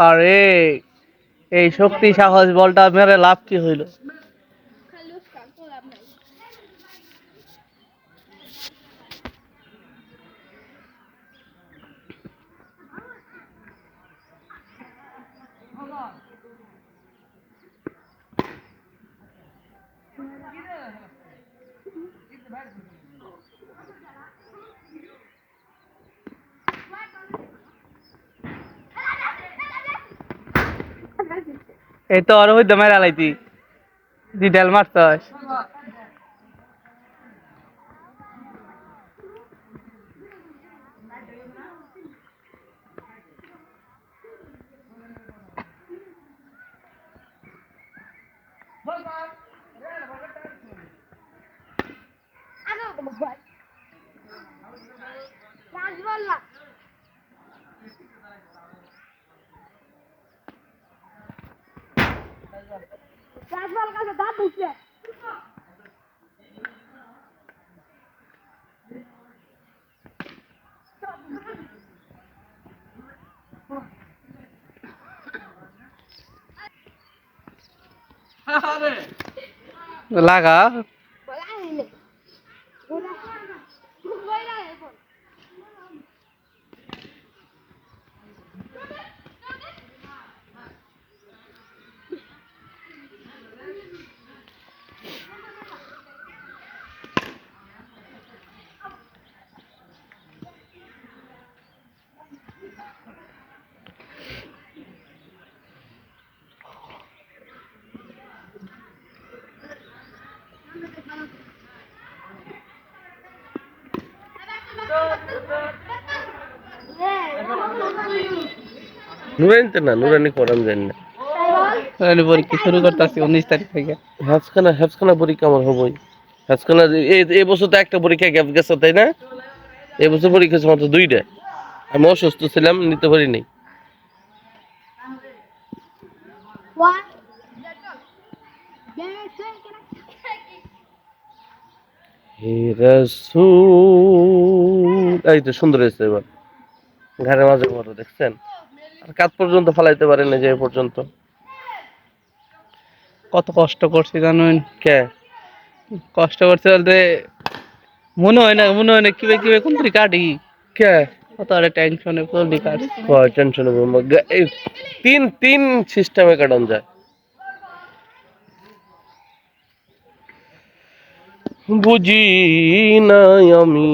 আরে এই শক্তি সাহস বলটা মেরে লাভ কি হইল? এই তো আর হইতে মেরা লাইতি। ডাল মারছস রাজবাল কাছে দাঁত ঢুকছে লাগা নুরানিতে না নুরানি করান জানি না। তাহলে পরীক্ষা শুরু করতেছি উনিশ তারিখ থেকে। পরীক্ষা আমার হবই। এই বছর তো একটা পরীক্ষা গ্যাপ গেছে তাই না? এই বছর পরীক্ষা মাত্র দুইটা। আমি অসুস্থ ছিলাম নিতে পারিনি। হে রাসূল এই তো সুন্দর হয়েছে এবার। ঘাড়ের মাঝে বড় দেখছেন? আর কাত পর্যন্ত ফালাইতে পারে না যে পর্যন্ত। কত কষ্ট করছি জানুন? কে? কষ্ট করছে বলতে মনে হয় না মনে হয় না কীভাবে কীভাবে কোন দিকে কাটি? কে? কত আরে টেনশনে কোনটি কাটি টেনশন তিন তিন সিস্টেমে কাটানো যায়। বুঝি নাই আমি